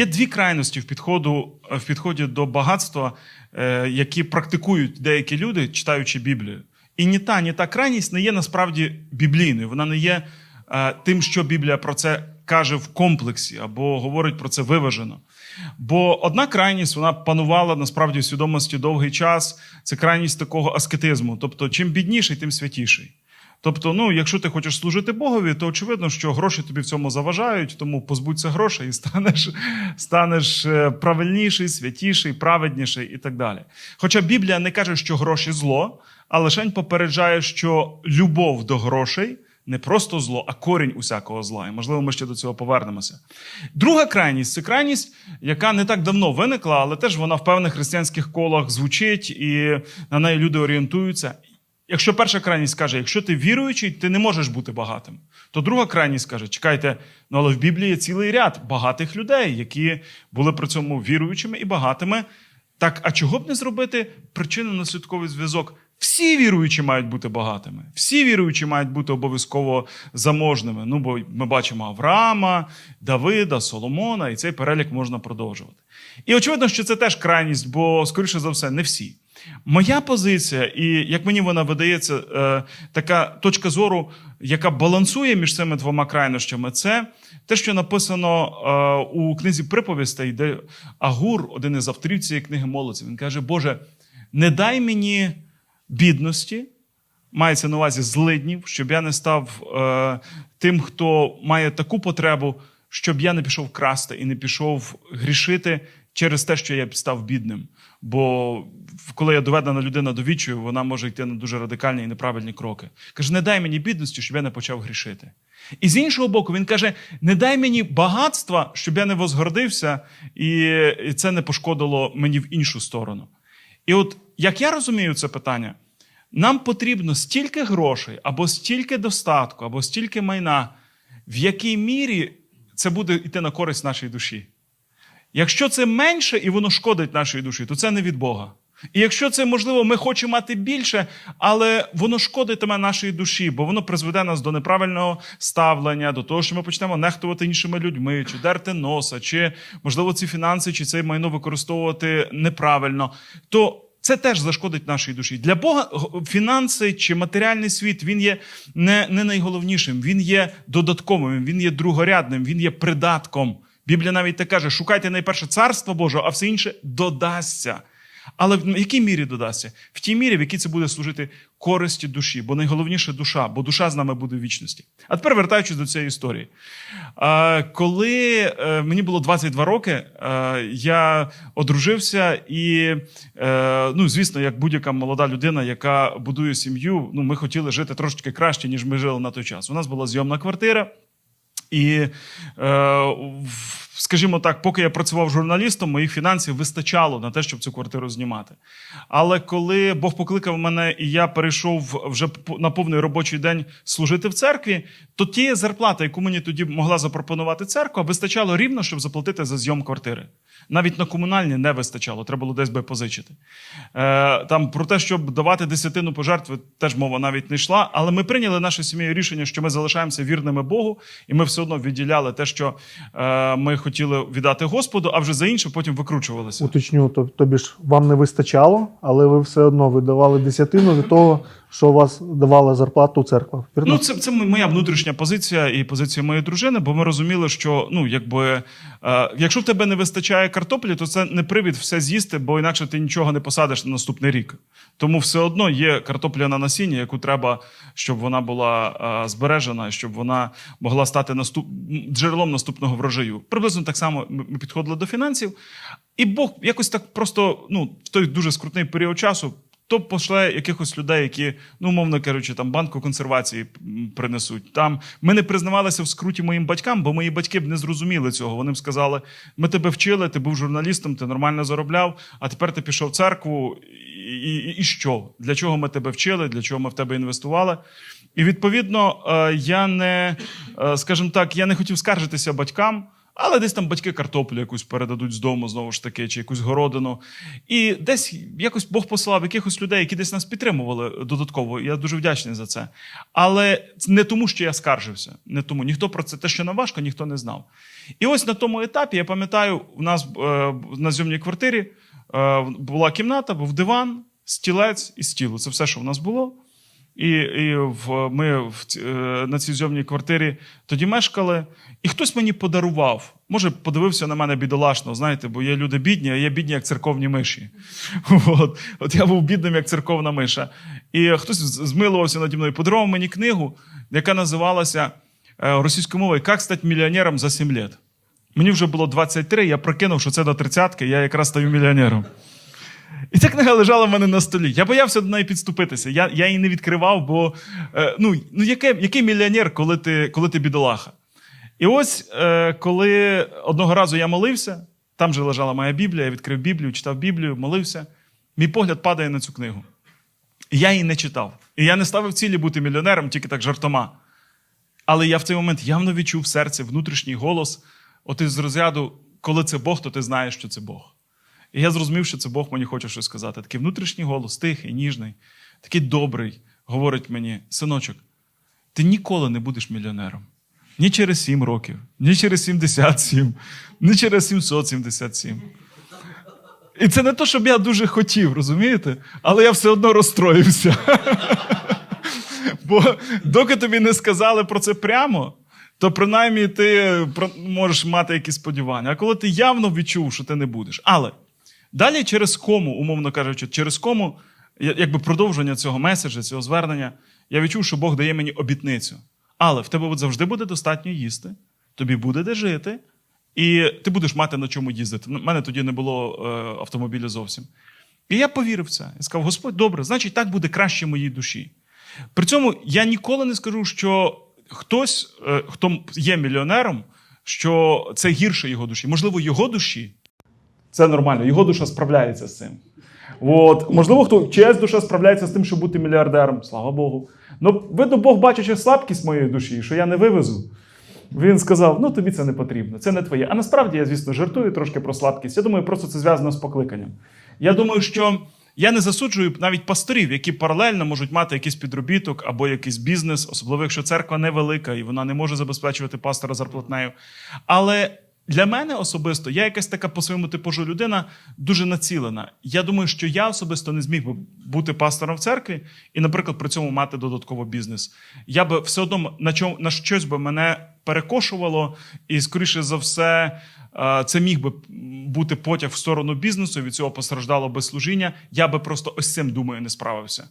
Є дві крайності в підходу в підході до багатства, е, які практикують деякі люди, читаючи Біблію. І ні та, ні та крайність не є насправді біблійною. Вона не є е, тим, що Біблія про це каже в комплексі або говорить про це виважено. Бо одна крайність вона панувала насправді в свідомості довгий час. Це крайність такого аскетизму. Тобто, чим бідніший, тим святіший. Тобто, ну, якщо ти хочеш служити Богові, то очевидно, що гроші тобі в цьому заважають, тому позбудься грошей і станеш, станеш е, правильніший, святіший, праведніший і так далі. Хоча Біблія не каже, що гроші зло, а лишень попереджає, що любов до грошей не просто зло, а корінь усякого зла. І можливо, ми ще до цього повернемося. Друга крайність це крайність, яка не так давно виникла, але теж вона в певних християнських колах звучить, і на неї люди орієнтуються. Якщо перша крайність каже, якщо ти віруючий, ти не можеш бути багатим, то друга крайність каже: чекайте, ну але в Біблії є цілий ряд багатих людей, які були при цьому віруючими і багатими. Так, а чого б не зробити причинно-наслідковий зв'язок? Всі віруючі мають бути багатими, всі віруючі мають бути обов'язково заможними. Ну, бо ми бачимо Авраама, Давида, Соломона, і цей перелік можна продовжувати. І очевидно, що це теж крайність, бо, скоріше за все, не всі. Моя позиція, і як мені вона видається, е, така точка зору, яка балансує між цими двома крайнощами, це те, що написано е, у книзі приповістей, де Агур, один із авторів цієї книги, молиться. Він каже: Боже, не дай мені бідності, мається на увазі злиднів, щоб я не став е, тим, хто має таку потребу, щоб я не пішов красти і не пішов грішити через те, що я став бідним. Бо коли я доведена людина до відчаю, вона може йти на дуже радикальні і неправильні кроки. Каже, не дай мені бідності, щоб я не почав грішити. І з іншого боку, він каже: не дай мені багатства, щоб я не возгордився, і це не пошкодило мені в іншу сторону. І от як я розумію це питання, нам потрібно стільки грошей, або стільки достатку, або стільки майна, в якій мірі це буде йти на користь нашій душі. Якщо це менше і воно шкодить нашій душі, то це не від Бога. І якщо це можливо, ми хочемо мати більше, але воно шкодитиме нашій душі, бо воно призведе нас до неправильного ставлення, до того, що ми почнемо нехтувати іншими людьми, чи дерти носа, чи можливо ці фінанси, чи це майно використовувати неправильно, то це теж зашкодить нашій душі. Для Бога фінанси чи матеріальний світ він є не, не найголовнішим, він є додатковим, він є другорядним, він є придатком. Біблія навіть так каже: шукайте найперше царство Боже, а все інше додасться. Але в якій мірі додасться? В тій мірі, в якій це буде служити користі душі, бо найголовніше душа, бо душа з нами буде в вічності. А тепер вертаючись до цієї історії. Коли е, мені було 22 роки, е, я одружився, і, е, ну, звісно, як будь-яка молода людина, яка будує сім'ю, ну, ми хотіли жити трошки краще, ніж ми жили на той час. У нас була зйомна квартира. І, е, скажімо так, поки я працював журналістом, моїх фінансів вистачало на те, щоб цю квартиру знімати. Але коли Бог покликав мене, і я перейшов вже на повний робочий день служити в церкві, то тієї зарплати, яку мені тоді могла запропонувати церква, вистачало рівно, щоб заплатити за зйом квартири. Навіть на комунальні не вистачало, треба було десь би позичити. Е, Там про те, щоб давати десятину пожертви, теж мова навіть не йшла. Але ми прийняли наше сім'єю рішення, що ми залишаємося вірними Богу, і ми все одно відділяли те, що е, ми хотіли віддати Господу, а вже за інше потім викручувалися. Уточню, то- тобі ж вам не вистачало, але ви все одно видавали десятину від того, що вас давала зарплату церква. Вірно? Ну, це, це моя внутрішня позиція і позиція моєї дружини, бо ми розуміли, що ну, якби, е, якщо в тебе не вистачає картоплі, то це не привід все з'їсти, бо інакше ти нічого не посадиш на наступний рік. Тому все одно є картопля на насінні, яку треба, щоб вона була е, збережена, щоб вона могла стати наступ... джерелом наступного врожаю. Приблизно так само ми підходили до фінансів, і Бог якось так просто ну, в той дуже скрутний період часу. То пошле якихось людей, які, ну, умовно кажучи, там банку консервації принесуть. Там ми не признавалися в скруті моїм батькам, бо мої батьки б не зрозуміли цього. Вони б сказали: ми тебе вчили, ти був журналістом, ти нормально заробляв, а тепер ти пішов в церкву, і, і, і що? Для чого ми тебе вчили, для чого ми в тебе інвестували? І відповідно, е, я не, е, скажімо так, я не хотів скаржитися батькам. Але десь там батьки картоплю якусь передадуть з дому, знову ж таки, чи якусь городину. І десь якось Бог послав якихось людей, які десь нас підтримували додатково. Я дуже вдячний за це. Але не тому, що я скаржився. Не тому. Ніхто про це те, що нам важко, ніхто не знав. І ось на тому етапі, я пам'ятаю, у нас е, на зйомній квартирі е, була кімната, був диван, стілець і стіл. Це все, що в нас було. І, і в, ми в, е, на цій зйомній квартирі тоді мешкали, і хтось мені подарував. Може, подивився на мене бідолашно, знаєте, бо є люди бідні, а є бідні, як церковні миші. От, от я був бідним, як церковна миша. І хтось змилувався наді мною, подарував мені книгу, яка називалася е, російською мовою Як стати мільйонером за 7 лет. Мені вже було 23, я прокинув, що це до 30-ки, я якраз стаю мільйонером. І ця книга лежала в мене на столі. Я боявся до неї підступитися. Я, я її не відкривав, бо е, ну, ну яке, який мільйонер, коли ти, коли ти бідолаха? І ось е, коли одного разу я молився, там же лежала моя Біблія, я відкрив Біблію, читав Біблію, молився. Мій погляд падає на цю книгу. І я її не читав. І я не ставив цілі бути мільйонером, тільки так жартома. Але я в цей момент явно відчув в серці внутрішній голос, от із розряду, коли це Бог, то ти знаєш, що це Бог. І я зрозумів, що це Бог мені хоче щось сказати. Такий внутрішній голос, тихий, ніжний, такий добрий, говорить мені: синочок, ти ніколи не будеш мільйонером. Ні через 7 років, ні через 77, ні через 777. І це не то, щоб я дуже хотів, розумієте? Але я все одно розстроївся. Бо доки тобі не сказали про це прямо, то принаймні ти можеш мати якісь сподівання. А коли ти явно відчув, що ти не будеш. Але далі через кому, умовно кажучи, через кому, якби продовження цього меседжа, цього звернення, я відчув, що Бог дає мені обітницю. Але в тебе завжди буде достатньо їсти, тобі буде де жити, і ти будеш мати на чому їздити. У мене тоді не було е, автомобіля зовсім. І я повірив в це. Я сказав: Господь, добре, значить, так буде краще моїй душі. При цьому я ніколи не скажу, що хтось, е, хто є мільйонером, що це гірше його душі. Можливо, його душі це нормально, його душа справляється з цим. От, можливо, хто чиясь душа справляється з тим, щоб бути мільярдером, слава Богу. Ну, видно, Бог, бачачи слабкість моєї душі, що я не вивезу. Він сказав: ну тобі це не потрібно, це не твоє. А насправді я, звісно, жартую трошки про слабкість. Я думаю, просто це зв'язано з покликанням. Я думаю, що я не засуджую навіть пасторів, які паралельно можуть мати якийсь підробіток або якийсь бізнес, особливо якщо церква невелика і вона не може забезпечувати пастора зарплатнею. Але для мене особисто я якась така по своєму типажу людина дуже націлена. Я думаю, що я особисто не зміг би бути пастором в церкві і, наприклад, при цьому мати додатково бізнес. Я би все одно на чому на щось би мене перекошувало, і скоріше за все, е, це міг би бути потяг в сторону бізнесу. Від цього постраждало би служіння. Я би просто ось цим думаю не справився.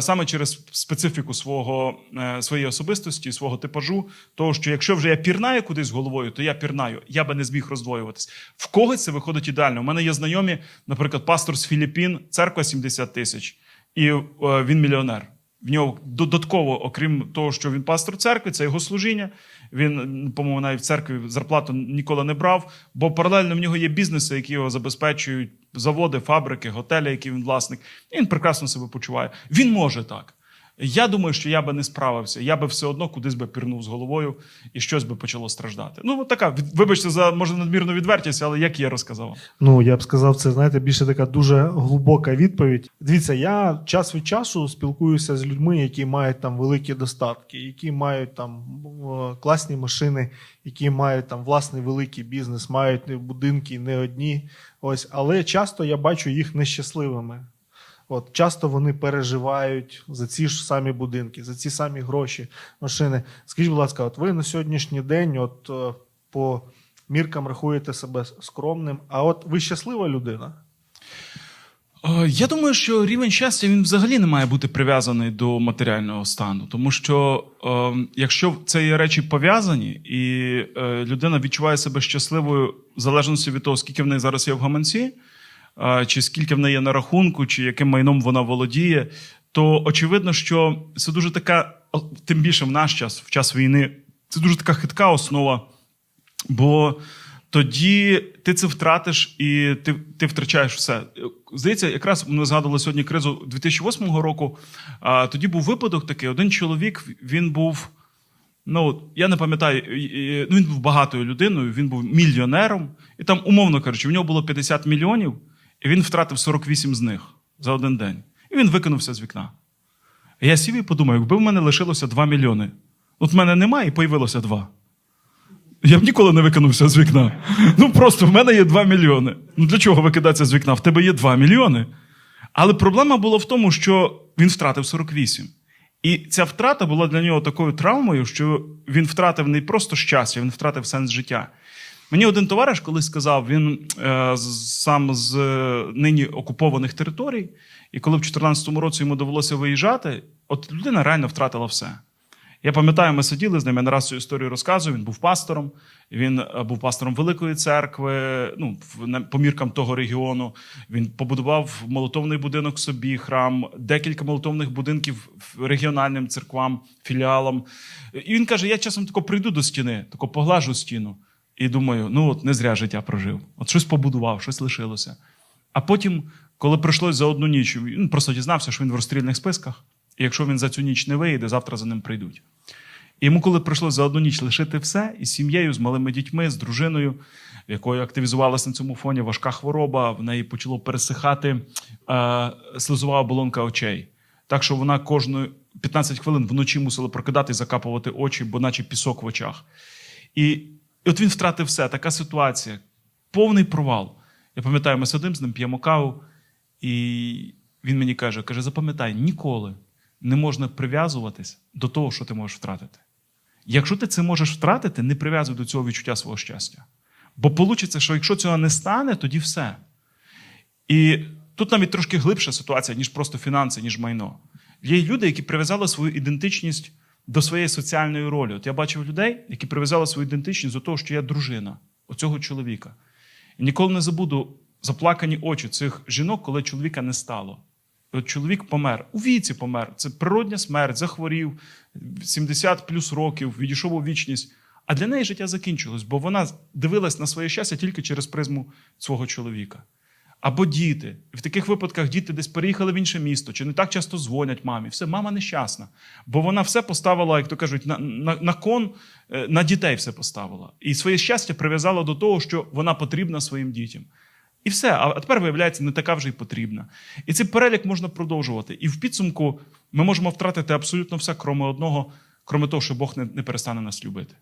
Саме через специфіку свого е, своєї особистості, свого типажу, того, що якщо вже я пірнаю кудись головою, то я пірнаю. Я би не зміг роздвоюватись. В когось це виходить ідеально. У мене є знайомі, наприклад, пастор з Філіппін, церква 70 тисяч, і е, він мільйонер. В нього додатково, окрім того, що він пастор церкви, це його служіння. Він, по-моєму, навіть в церкві зарплату ніколи не брав, бо паралельно в нього є бізнеси, які його забезпечують, заводи, фабрики, готелі, які він власник. Він прекрасно себе почуває. Він може так. Я думаю, що я би не справився. Я би все одно кудись би пірнув з головою і щось би почало страждати. Ну, от така, вибачте за може надмірну відвертість, але як я розказав. Ну, я б сказав, це знаєте, більше така дуже глибока відповідь. Дивіться, я час від часу спілкуюся з людьми, які мають там великі достатки, які мають там е, класні машини, які мають там власний великий бізнес, мають будинки не одні. Ось, але часто я бачу їх нещасливими. От часто вони переживають за ці ж самі будинки, за ці самі гроші, машини. Скажіть, будь ласка, от ви на сьогоднішній день, от е, по міркам рахуєте себе скромним, а от ви щаслива людина? Е, Я думаю, що рівень щастя він взагалі не має бути прив'язаний до матеріального стану, тому що е, якщо це є речі пов'язані, і людина відчуває себе щасливою в залежності від того, скільки в неї зараз є в гаманці, чи скільки в неї на рахунку, чи яким майном вона володіє, то очевидно, що це дуже така, тим більше в наш час, в час війни, це дуже така хитка основа. Бо тоді ти це втратиш і ти, ти втрачаєш все. Здається, якраз ми згадували сьогодні кризу 2008 року. А, тоді був випадок такий: один чоловік він був Ну, я не пам'ятаю, ну, він був багатою людиною, він був мільйонером, і там, умовно кажучи, в нього було 50 мільйонів, і він втратив 48 з них за один день. І він викинувся з вікна. І я сів і подумав, якби в мене лишилося 2 мільйони. От в мене немає і появилося 2. Я б ніколи не викинувся з вікна. Ну просто в мене є 2 мільйони. Ну для чого викидатися з вікна? В тебе є 2 мільйони. Але проблема була в тому, що він втратив 48. І ця втрата була для нього такою травмою, що він втратив не просто щастя, він втратив сенс життя. Мені один товариш колись сказав, він е, сам з е, нині окупованих територій, і коли в 2014 році йому довелося виїжджати, от людина реально втратила все. Я пам'ятаю, ми сиділи з ним, я не цю історію розказую. Він був пастором, він е, був пастором Великої церкви, ну, по міркам того регіону. Він побудував молотовний будинок собі, храм, декілька молотовних будинків регіональним церквам, філіалам. І він каже: я часом тако прийду до стіни, тако поглажу стіну, і думаю, ну от не зря життя прожив. От щось побудував, щось лишилося. А потім, коли прийшлось за одну ніч, він просто дізнався, що він в розстрільних списках. І якщо він за цю ніч не вийде, завтра за ним прийдуть. І йому, коли прийшлося за одну ніч лишити все, із сім'єю, з малими дітьми, з дружиною, в якої активізувалася на цьому фоні важка хвороба, в неї почало пересихати е, слизова оболонка очей. Так що вона кожну 15 хвилин вночі мусила прокидати і закапувати очі, бо наче пісок в очах. І, і от він втратив все, така ситуація, повний провал. Я пам'ятаю, ми сидимо з ним, п'ємо каву, і він мені каже: каже: запам'ятай, ніколи не можна прив'язуватись до того, що ти можеш втратити. Якщо ти це можеш втратити, не прив'язуй до цього відчуття свого щастя. Бо вийде, що якщо цього не стане, тоді все. І тут навіть трошки глибша ситуація, ніж просто фінанси, ніж майно. Є люди, які прив'язали свою ідентичність до своєї соціальної ролі. От я бачив людей, які прив'язали свою ідентичність до того, що я дружина оцього чоловіка. І ніколи не забуду заплакані очі цих жінок, коли чоловіка не стало. І От чоловік помер, у віці помер. Це природня смерть, захворів 70 плюс років, відійшов у вічність. А для неї життя закінчилось, бо вона дивилась на своє щастя тільки через призму свого чоловіка. Або діти. В таких випадках діти десь переїхали в інше місто, чи не так часто дзвонять мамі. Все, мама нещасна. Бо вона все поставила, як то кажуть, на, на, на кон, е, на дітей все поставила. І своє щастя прив'язала до того, що вона потрібна своїм дітям. І все. А тепер, виявляється, не така вже й потрібна. І цей перелік можна продовжувати. І в підсумку ми можемо втратити абсолютно все, кроме одного, кроме того, що Бог не, не перестане нас любити.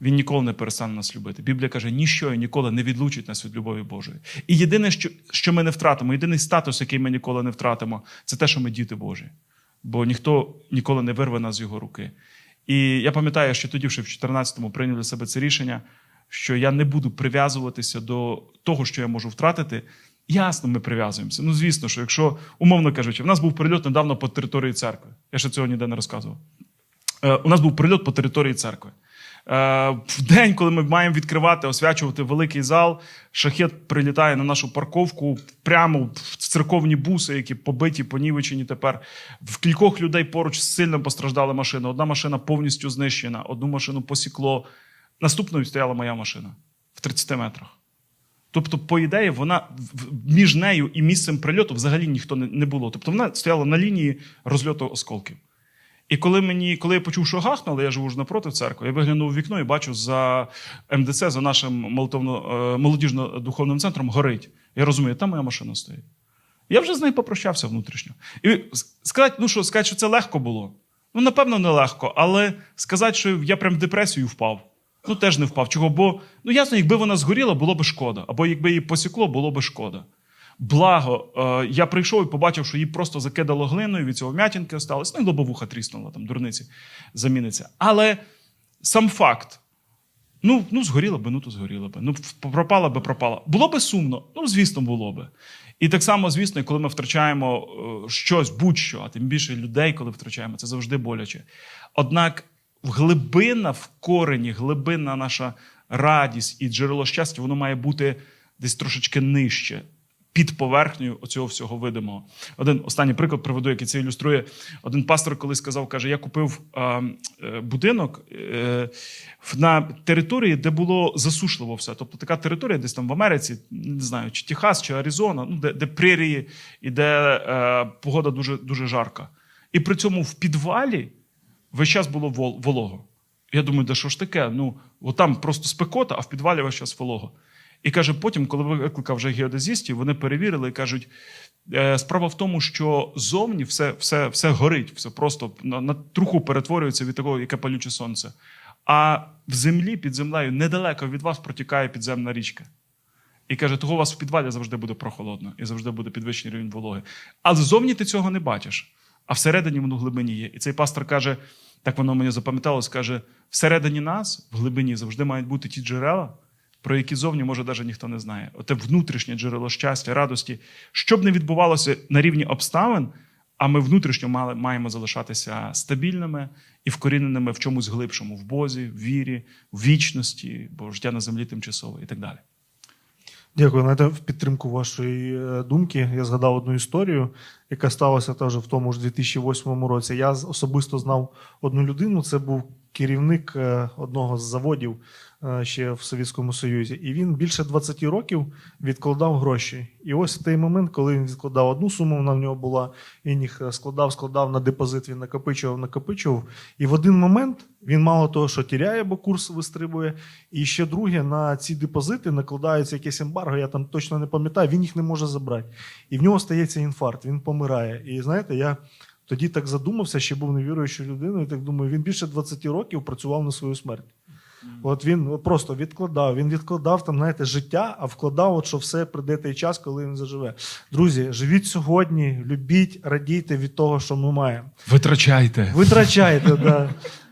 Він ніколи не перестане нас любити. Біблія каже, ніщо і ніколи не відлучить нас від любові Божої. І єдине, що, що ми не втратимо, єдиний статус, який ми ніколи не втратимо, це те, що ми діти Божі. Бо ніхто ніколи не вирве нас з його руки. І я пам'ятаю, що тоді, ще в 14-му прийняли себе це рішення, що я не буду прив'язуватися до того, що я можу втратити. Ясно, ми прив'язуємося. Ну, звісно, що якщо, умовно кажучи, в нас був прильот недавно по території церкви. Я ще цього ніде не розказував. Е, у нас був прильот по території церкви. Е, В день, коли ми маємо відкривати, освячувати великий зал, шахет прилітає на нашу парковку прямо в церковні буси, які побиті, понівечені тепер. В кількох людей поруч сильно постраждала машина. Одна машина повністю знищена, одну машину посікло. Наступною стояла моя машина в 30 метрах. Тобто, по ідеї, вона між нею і місцем прильоту взагалі ніхто не було. Тобто вона стояла на лінії розльоту осколків. І коли мені, коли я почув, що гахнуло, я живу ж напроти церкви, я виглянув у вікно і бачу за МДЦ, за нашим е, молодіжно-духовним центром, горить. Я розумію, там моя машина стоїть. Я вже з нею попрощався внутрішньо. І сказати, ну що, сказати, що це легко було. Ну, напевно, не легко, але сказати, що я прям в депресію впав. Ну, теж не впав. Чого? Бо, ну ясно, якби вона згоріла, було би шкода. Або якби її посікло, було би шкода. Благо, е, я прийшов і побачив, що її просто закидало глиною, від цього м'ятінки осталось, ну і лобовуха тріснула, там дурниці заміниться. Але сам факт, ну, ну згоріла би, ну то згоріла би. Ну, пропала би, пропала. Було би сумно, ну, звісно, було би. І так само, звісно, коли ми втрачаємо е, щось, будь-що, а тим більше людей, коли втрачаємо, це завжди боляче. Однак глибина, в корені, глибинна наша радість і джерело щастя, воно має бути десь трошечки нижче. Під поверхнею оцього всього видимого. Один останній приклад приведу, який це ілюструє. Один пастор колись сказав: каже: я купив е, будинок е, на території, де було засушливо все. Тобто така територія, десь там в Америці, не знаю, чи Техас, чи Аризона, ну де, де прерії і де е, погода дуже, дуже жарка. І при цьому в підвалі весь час було вол- волого. Я думаю, да що ж таке? Ну, там просто спекота, а в підвалі весь час волого. І каже, потім, коли викликав вже геодезістів, вони перевірили і кажуть: е, справа в тому, що зовні все, все, все горить, все просто на, на труху перетворюється від того, яке палюче сонце. А в землі під землею недалеко від вас протікає підземна річка. І каже, того у вас в підвалі завжди буде прохолодно і завжди буде підвищений рівень вологи. Але ззовні ти цього не бачиш, а всередині воно в глибині є. І цей пастор каже: так воно мені запам'яталось, каже: всередині нас, в глибині, завжди мають бути ті джерела, про які зовні, може, навіть ніхто не знає. Оте внутрішнє джерело щастя, радості. Що б не відбувалося на рівні обставин, а ми внутрішньо мали- маємо залишатися стабільними і вкоріненими в чомусь глибшому, в Бозі, в вірі, в вічності, бо життя на землі тимчасове і так далі. Дякую. Знаєте, в підтримку вашої е, думки я згадав одну історію, яка сталася теж в тому ж 2008 році. Я особисто знав одну людину. Це був керівник е, одного з заводів ще в Совєтському Союзі. І він більше 20 років відкладав гроші. І ось в той момент, коли він відкладав одну суму, вона в нього була, він їх е, складав, складав на депозит, він накопичував, накопичував. І в один момент він мало того, що тіряє, бо курс вистрибує. І ще друге, на ці депозити накладається якесь ембарго, я там точно не пам'ятаю, він їх не може забрати. І в нього стається інфаркт, він помирає. І знаєте, я тоді так задумався, ще був невіруючою людиною, і так думаю, він більше 20 років працював на свою смерть. От він просто відкладав. Він відкладав там, знаєте, життя, а вкладав, от, що все прийде той час, коли він заживе. Друзі, живіть сьогодні, любіть, радійте від того, що ми маємо. Витрачайте. Витрачайте, да.